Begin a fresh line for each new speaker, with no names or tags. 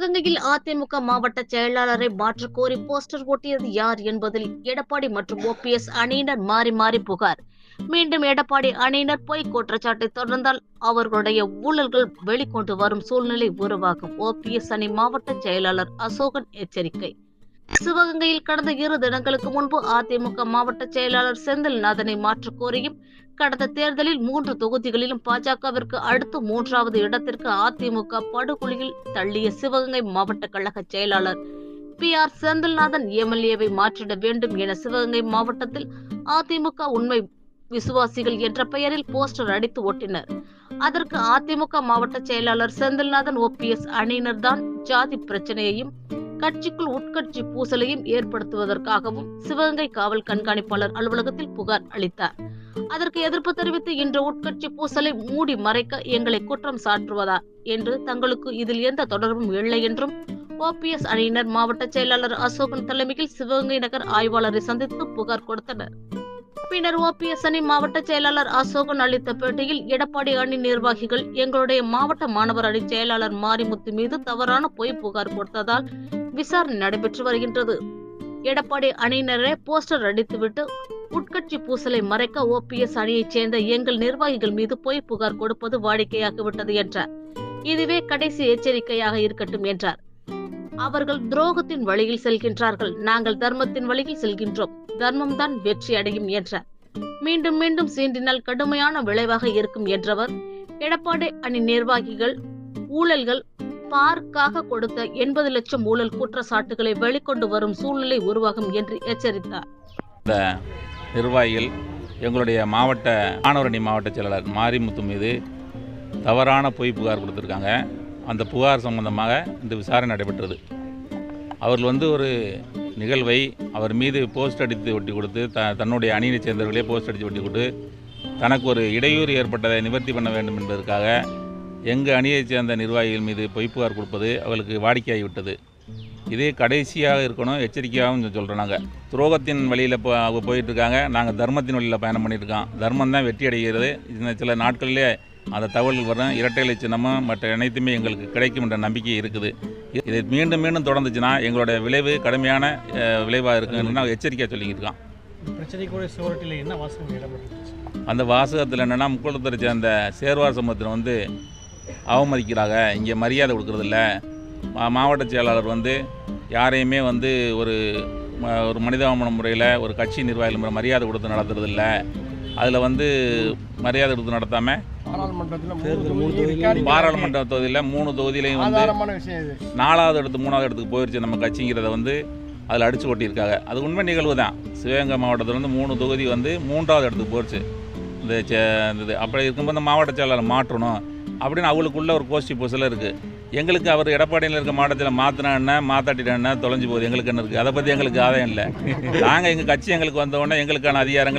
சிவகங்கையில் அதிமுக மாவட்ட செயலாளரை மாற்ற கோரி போஸ்டர் ஒட்டியது யார் என்பதில் எடப்பாடி மற்றும் ஓபிஎஸ் அணியினர் மாறி மாறி புகார். மீண்டும் எடப்பாடி அணியினர் பொய் குற்றச்சாட்டை தொடர்ந்தால் அவர்களுடைய ஊழல்கள் வெளிக்கொண்டு வரும் சூழ்நிலை உருவாகும். ஓபிஎஸ் அணி மாவட்ட செயலாளர் அசோகன் எச்சரிக்கை. சிவகங்கையில் கடந்த இரு தினங்களுக்கு முன்பு அதிமுக மாவட்ட செயலாளர் செந்தில்நாதனை மாற்றக் கோரியும் கடந்த தேர்தலில் மூன்று தொகுதிகளிலும் பாஜகவிற்கு அடுத்து மூன்றாவது இடத்திற்கு அதிமுக படுகொலியில் தள்ளிய சிவகங்கை மாவட்ட கழக செயலாளர் பி ஆர் செந்தில்நாதன் எம்எல்ஏவை மாற்றிட வேண்டும் என சிவகங்கை மாவட்டத்தில் அதிமுக உண்மை விசுவாசிகள் என்ற பெயரில் போஸ்டர் அடித்து ஒட்டினர். அதற்கு அதிமுக மாவட்ட செயலாளர் செந்தில்நாதன் ஓபிஎஸ் அணியினர் தான் ஜாதி பிரச்சனையையும் கட்சிக்குள் உட்கட்சி பூசலையும் ஏற்படுத்துவதற்காகவும் சிவகங்கை காவல் கண்காணிப்பாளர் அலுவலகத்தில் புகார் அளித்தார். அதற்கு எதிர்ப்பு தெரிவித்து இன்று உட்கட்சி பூசலை மூடி மறைக்க எங்களை குற்றம் சாட்டுவதா என்று தங்களுக்கு இதில் எந்த தொடர்பும் இல்லை என்றும் ஓபிஎஸ் அணியினர் மாவட்ட செயலாளர் அசோகன் தலைமையில் சிவகங்கை நகர் ஆய்வாளரை சந்தித்து புகார் கொடுத்தனர். பின்னர் ஓபிஎஸ் அணி மாவட்ட செயலாளர் அசோகன் அளித்த பேட்டியில் எடப்பாடி அணி நிர்வாகிகள் எங்களுடைய மாவட்ட மாணவர் அணி செயலாளர் மாரிமுத்து மீது தவறான பொய் புகார் கொடுத்ததால் விசாரணை நடைபெற்று வருகின்றது. எடப்பாடி அணியினரே போஸ்டர் அடித்துவிட்டு உட்கட்சி பூசலை மறைக்க ஓபிஎஸ் அணியைச் சேர்ந்த எங்கள் நிர்வாகிகள் மீது பொய் புகார் கொடுப்பது வாடிக்கையாகிவிட்டது என்றார். இதுவே கடைசி எச்சரிக்கையாக இருக்கட்டும் என்றார். அவர்கள் துரோகத்தின் வழியில் செல்கின்றார்கள். நாங்கள் தர்மத்தின் வழியில் செல்கின்றோம். தர்மம் தான் வெற்றி அடையும் என்றார். மீண்டும் மீண்டும் சீண்டினால் கடுமையான விளைவாக இருக்கும் என்றவர் எடப்பாடி அணி நிர்வாகிகள் ஊழல்கள் பார்க்காக கொடுத்த எண்பது லட்சம் ஊழல் குற்றச்சாட்டுகளை வெளிக்கொண்டு வரும் சூழ்நிலை உருவாகும் என்று எச்சரித்தார்.
நிர்வாகிகள் எங்களுடைய மாவட்ட மாணவரணி மாவட்ட செயலாளர் மாரிமுத்து மீது தவறான பொய் புகார் கொடுத்துருக்காங்க. அந்த புகார் சம்பந்தமாக இந்த விசாரணை நடைபெற்றது. அவர்கள் வந்து ஒரு நிகழ்வை அவர் மீது போஸ்ட் அடித்து ஒட்டி கொடுத்து த தன்னுடைய அணியைச் சேர்ந்தவர்களே போஸ்ட் அடித்து ஒட்டி கொடுத்து தனக்கு ஒரு இடையூறு ஏற்பட்டதை நிவர்த்தி பண்ண வேண்டும் என்பதற்காக எங்கள் அணியைச் சேர்ந்த நிர்வாகிகள் மீது பொய் புகார் கொடுப்பது அவர்களுக்கு வாடிக்கையாகிவிட்டது. இது கடைசியாக இருக்கணும் எச்சரிக்கையாகவும் சொல்கிறோம் நாங்கள் துரோகத்தின் வழியில் போ அவங்க போயிட்டு இருக்காங்க நாங்கள் தர்மத்தின் வழியில் பயணம் பண்ணிட்டு இருக்கோம் தர்மம் தான் வெற்றி அடைகிறது. இந்த சில நாட்களிலே அந்த தகவல்கள் வரும் இரட்டை இலை சின்னமும் மற்ற அனைத்துமே எங்களுக்கு கிடைக்கும் என்ற நம்பிக்கை இருக்குது. இது மீண்டும் மீண்டும் தொடர்ந்துச்சுன்னா எங்களுடைய விளைவு கடுமையான விளைவாக இருக்குன்னு நாங்கள் எச்சரிக்கையாக சொல்லிக்கிட்டு இருக்கோம்
இந்த பிரச்சனைக்கூட சுவரட்டில் என்ன வாசகம் இடம்பெற்று
அந்த வாசகத்தில் என்னென்னா முக்குளத்தூரை சேர்ந்த சேர்வார் சமூகத்தில் வந்து அவமதிக்கிறாங்க. இங்கே மரியாதை கொடுக்கறதில்ல. மாவட்ட செயலாளர் வந்து யாரையுமே வந்து ஒரு ம- ஒரு மனிதாபமான முறையில் ஒரு கட்சி நிர்வாகிகள் முறை மரியாதை கொடுத்து நடத்துறதில்ல. அதில் வந்து மரியாதை கொடுத்து நடத்தாமல். பாராளுமன்ற தொகுதியில் மூணு தொகுதியிலையும் வந்து
ஆதாரமான விஷயம் இது.
நாலாவது இடத்து மூணாவது இடத்துக்கு போயிடுச்சு நம்ம கட்சிங்கிறத வந்து அதில் அடிச்சு ஓட்டியிருக்காங்க அது உண்மை நிகழ்வு தான். சிவகங்கை மாவட்டத்தில் வந்து மூணு தொகுதி வந்து மூன்றாவது இடத்துக்கு போயிடுச்சு இந்த சே- இந்த இது. அப்படி இருக்கும்போது இந்த மாவட்ட செயலாளர் மாற்றணும் அப்படின்னு அவங்களுக்குள்ள ஒரு கோஷ்டி பூசல இருக்குது எங்களுக்கு அவர் எடப்பாடியில் இருக்க மாவட்டத்தில் மாற்றினா என்ன மாத்தாட்டினா என்ன தொலைஞ்சு போகுது. எங்களுக்கு என்ன இருக்குது அதை பற்றி எங்களுக்கு ஆதாயம் இல்லை. நாங்கள் எங்கள் கட்சி எங்களுக்கு வந்த உடனே எங்களுக்கான அதிகாரங்கள்